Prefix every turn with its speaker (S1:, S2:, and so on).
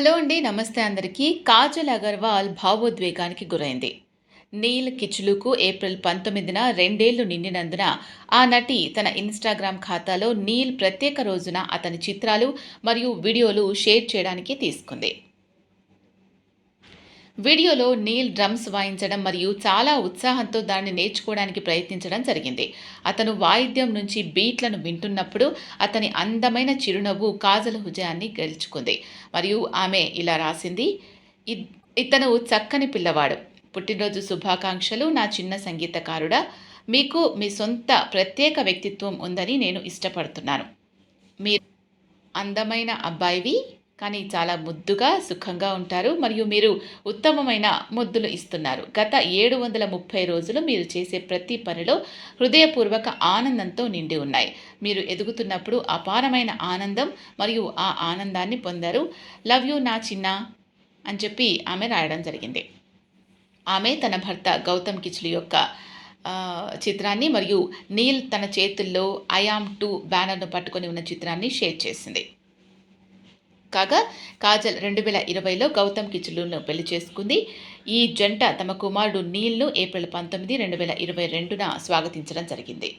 S1: Hello అండి నమస్తే అందరికీ. కాజల్ అగర్వాల్ భావోద్వేగానికి గురైంది. నీల్ కిచ్లుకు ఏప్రిల్ పంతొమ్మిదిన రెండేళ్ళు నిండినందున ఆ నటి తన ఇన్స్టాగ్రామ్ ఖాతాలో నీల్ ప్రత్యేక రోజున అతని చిత్రాలు మరియు వీడియోలు షేర్ చేయడానికి తీసుకుంది. వీడియోలో నీల్ డ్రమ్స్ వాయించడం మరియు చాలా ఉత్సాహంతో దాన్ని నేర్చుకోవడానికి ప్రయత్నించడం జరిగింది. అతను వాయిద్యం నుంచి బీట్లను వింటున్నప్పుడు అతని అందమైన చిరునవ్వు కాజల హృదయాన్ని గెలుచుకుంది. మరియు ఆమె ఇలా రాసింది "ఇ- ఇతను చక్కని పిల్లవాడు. పుట్టినరోజు శుభాకాంక్షలు నా చిన్న సంగీతకారుడా. మీకు మీ సొంత ప్రత్యేక వ్యక్తిత్వం ఉందని నేను ఇష్టపడుతున్నాను. మీరు అందమైన అబ్బాయివి కానీ చాలా ముద్దుగా సుఖంగా ఉంటారు. మరియు మీరు ఉత్తమమైన ముద్దులు ఇస్తున్నారు. గత ఏడు వందల ముప్పై రోజులు మీరు చేసే ప్రతి పనిలో హృదయపూర్వక ఆనందంతో నిండి ఉన్నాయి. మీరు ఎదుగుతున్నప్పుడు అపారమైన ఆనందం మరియు ఆ ఆనందాన్ని పొందారు. లవ్ యూ నా చిన్న అని చెప్పి ఆమె రాయడం జరిగింది. ఆమె తన భర్త గౌతమ్ కిచ్లు యొక్క చిత్రాన్ని మరియు నీల్ తన చేతుల్లో ఐఆమ్ టూ బ్యానర్ను పట్టుకొని ఉన్న చిత్రాన్ని షేర్ చేసింది. కాగా కాజల్ రెండు వేల ఇరవైలో గౌతమ్ కిచులును పెళ్ళి చేసుకుంది. ఈ జంట తమ కుమారుడు నీల్ను ఏప్రిల్ పంతొమ్మిది రెండు వేల ఇరవై రెండున స్వాగతించడం జరిగింది.